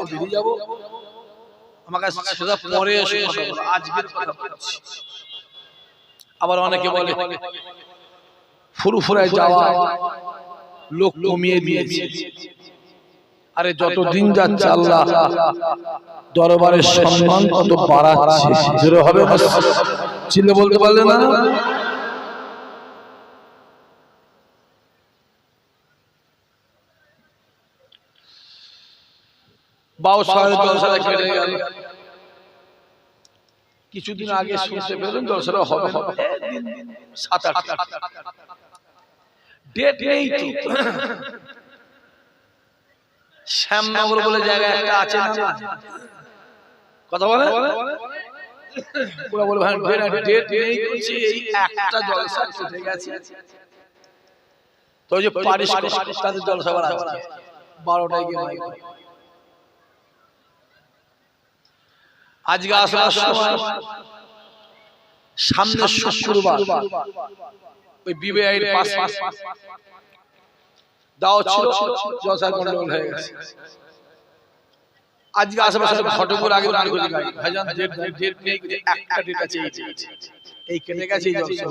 কোথাও বেরিয়ে যাব। আমাকে সোজা পরে এসে আজকের কথা বলছি। আবার অনেকে বলে ফুরফুরায় যাওয়া লোক কমিয়ে দিয়েছে। আরে যত দিন যাচ্ছে আল্লাহ দরবারের সম্মান কত বাড়াচ্ছে। হবে ছিল বলতে পারলে না? বাউ সাড়ে দশ হাজার কেটে গেল। কিছুদিন আগে শুনতে পেলেন দশ হাজার হবে হবে সাত আট ডেট নেই তো। শ্যামনগর বলে জায়গা একটা আছে না? কথা বলে? ওরা বলে? ভাই ডেট নেই বলছি এই একটা জলসা কেটে গেছে। তো যে পারিস তাদের জলসা করা আছে। বারোটায় গিয়ে মাইক করে। আজকে আসার সময় সামনে শুক্রবার। ওই বিবেআইয়ের পাশ দাও ছিল জলসার গন্ডগোল হয়ে গেছে। আজকে আশেপাশে ঘটকের আগে দাঁড় করে গাড়ি ভাইজান ডেট ডেট নেই একটা ডেট আছে এই। কেটে গেছে এই জলসা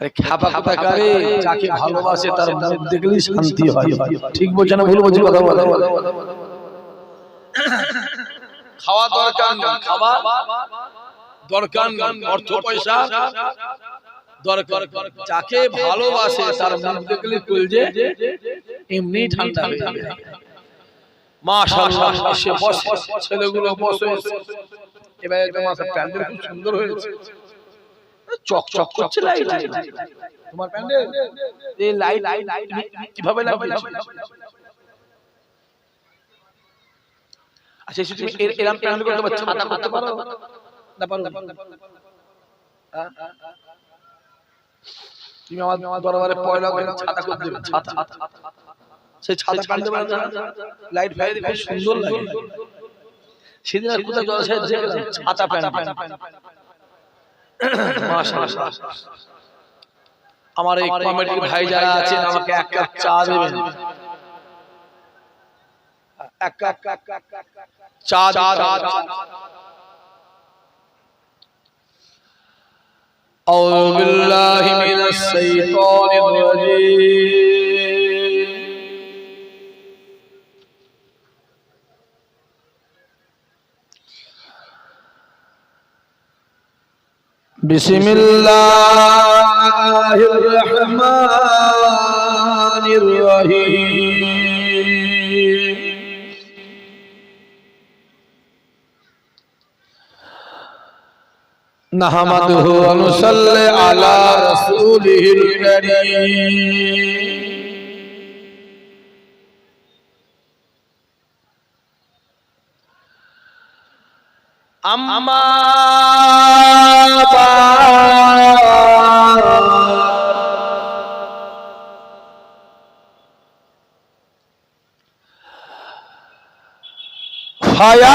আরে খ্যাপা কথা কারে? যাকে ভালোবাসে তার মুখ দেখলেই শান্তি হয়। ঠিক বলছে না ভুল বলছি কথা বলে? খাওয়া দরকার খাওয়া দরকার অর্থ পয়সা দরকার যাকে ভালোবাসে তার মুখ দেখলে কলজে এমনি ঠান্ডা হয়ে যাবে মাশাআল্লাহ বসে ছেলেগুলো বসে এবারে তোমার প্যান্ডেল খুব সুন্দর হয়েছে। চক চক করছে লাইট। তোমার প্যান্ডেল? এই লাইট কীভাবে আচ্ছা এসে তুমি করতে পারো ছাতা করতে পারো না পারো হ্যাঁ? তুমি আমার আমার দরবারে পয়লা করে ছাতা করে দেবে ছাতা সেই ছাতা কাটতে পারো লাইট ফাইট খুব সুন্দর লাগে সেদিন আর জলসায় দেখলাম ছাতা মাশাআল্লাহ আমার এই কমিটির ভাই যারা আছেন আমাকে এক কাপ চা দেবেন এক কাপ চা أعوذ بالله من الشيطان الرجيم بسم الله الرحمن الرحيم نحمده ونصلي على رسوله الكريم أما بعد فيا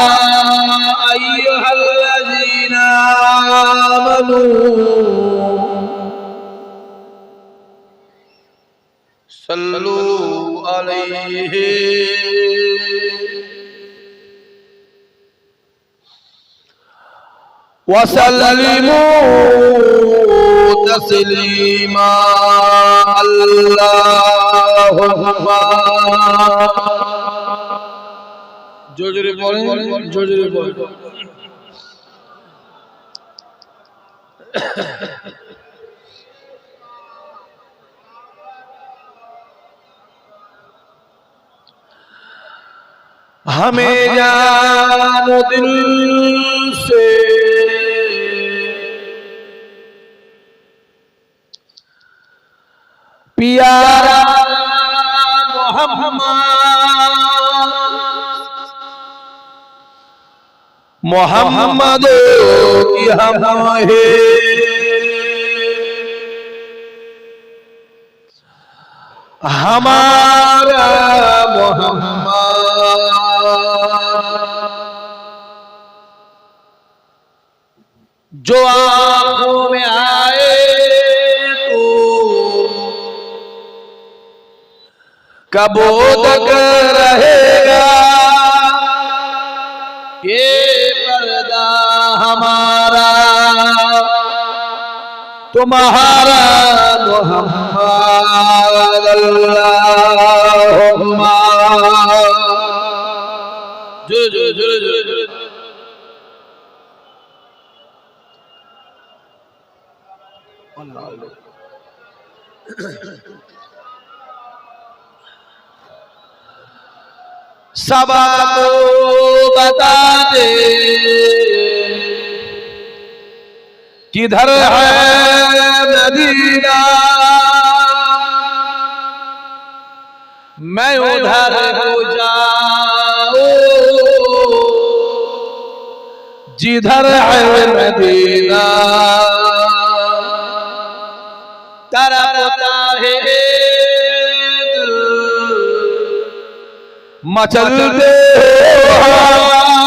صلوا عليه وسلموا تسليما اللهم جوجري بولن جوجري بولن ہمیں جان دل سے پیارا محمد محمد کی ہم ہیں ہمارا محمد جو آنکھوں میں آئے تو کبو تک رہے گا یہ تمہارا محمد اللہم جو جو جو جو جو سبا کو بتا دے کدھر ہے مدینہ؟ میں ادھر ہو جاؤں جدھر ہے مدینہ؟ ترتا ہے۔ مچل دے۔ ہاں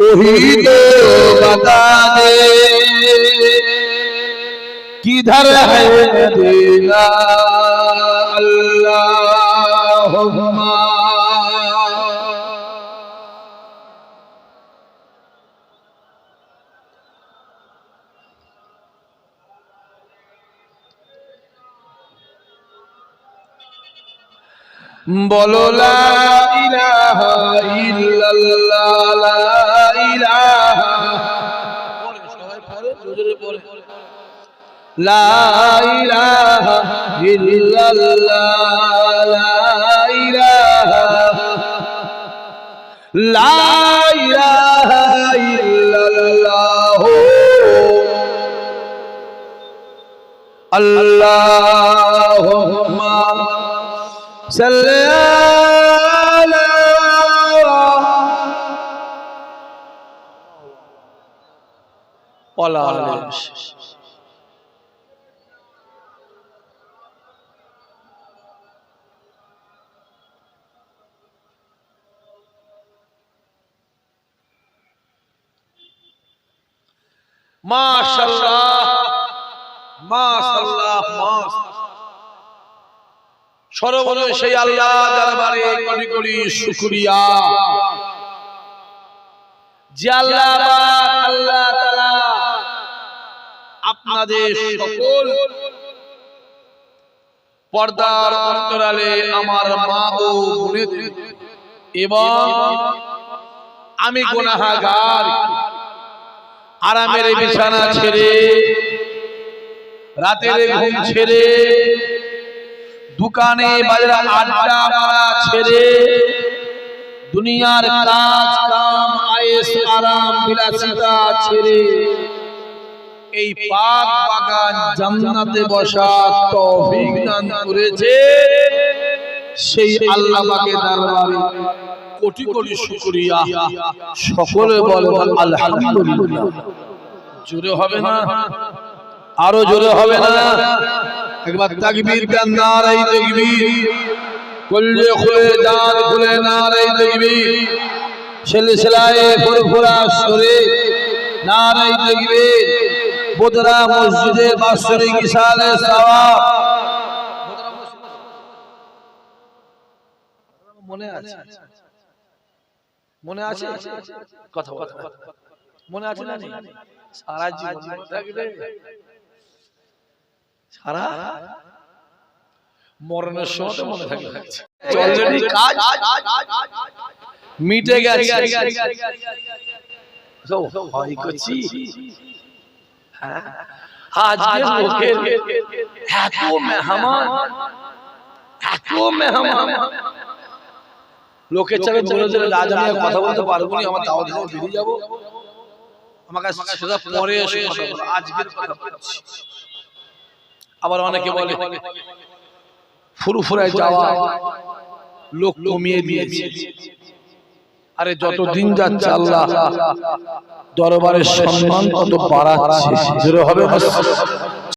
وہی دو بتا किधर है मदीना अल्लाहुम्मा বলো লা ইলাহা ইল্লাল্লাহ لا إله إلا الله لا إله لا إله إلا الله اللهم صل মাশাআল্লাহ। মাশাআল্লাহ সর্বদা সেই আল্লাহ দরবারে কোটি কোটি শুকরিয়া। যে আল্লাহ আল্লাহ তাআলা আপনাদের সকল পর্দার অন্তরালে আমার মা ও এবং আমি গুনাহগার। আরামের বিছানা ছেড়ে রাতের ঘুম ছেড়ে দোকানে বাজারে আড্ডা মারা ছেড়ে দুনিয়ার কাজ কাম আয়েস আরাম বিলাসিতা ছেড়ে এই পাক বাগান জান্নাতে বসা তৌফিক দান করেছে সেই আল্লাহ পাকের দরবারে। কোটি কোটি শুকরিয়া। সকলে বলবেন আলহামদুলিল্লাহ। জোরে হবে না? আরও জোরে হবে না? একবার তাকবীর দেন নারাই তাকবীর। কলজে খুলে দাঁত খুলে নারাই তাকবীর। সিলসিলায়ে ফুরফুরা সরে নারাই তাকবীর। বোদরা মসজিদের বাৎসরিক ইসালে সওয়াব। মনে আছে? মনে আছে? কথা কথা মনে আছে না সারা জীবন থাকবে সারা মরণের সময় মনে থাকবে অলরেডি কাজ মিটে গেছে। ভয় করছি। হ্যাঁ। লোকের এত মেহমান। এত মেহমান। লোকের চাপে বলে দিলে রাজ আমি কথা বলতে পারব না আমার দাওয়াত থেকে বেরিয়ে যাব। আমাকে সেটা পরে এসে আজকের কথা বলছি। আবার অনেকে বলে ফুরফুরায় যাওয়া লোক কমিয়ে দিয়েছে। আরে যত দিন যাচ্ছে আল্লাহ দরবারের সম্মান তত বাড়াচ্ছে। হবে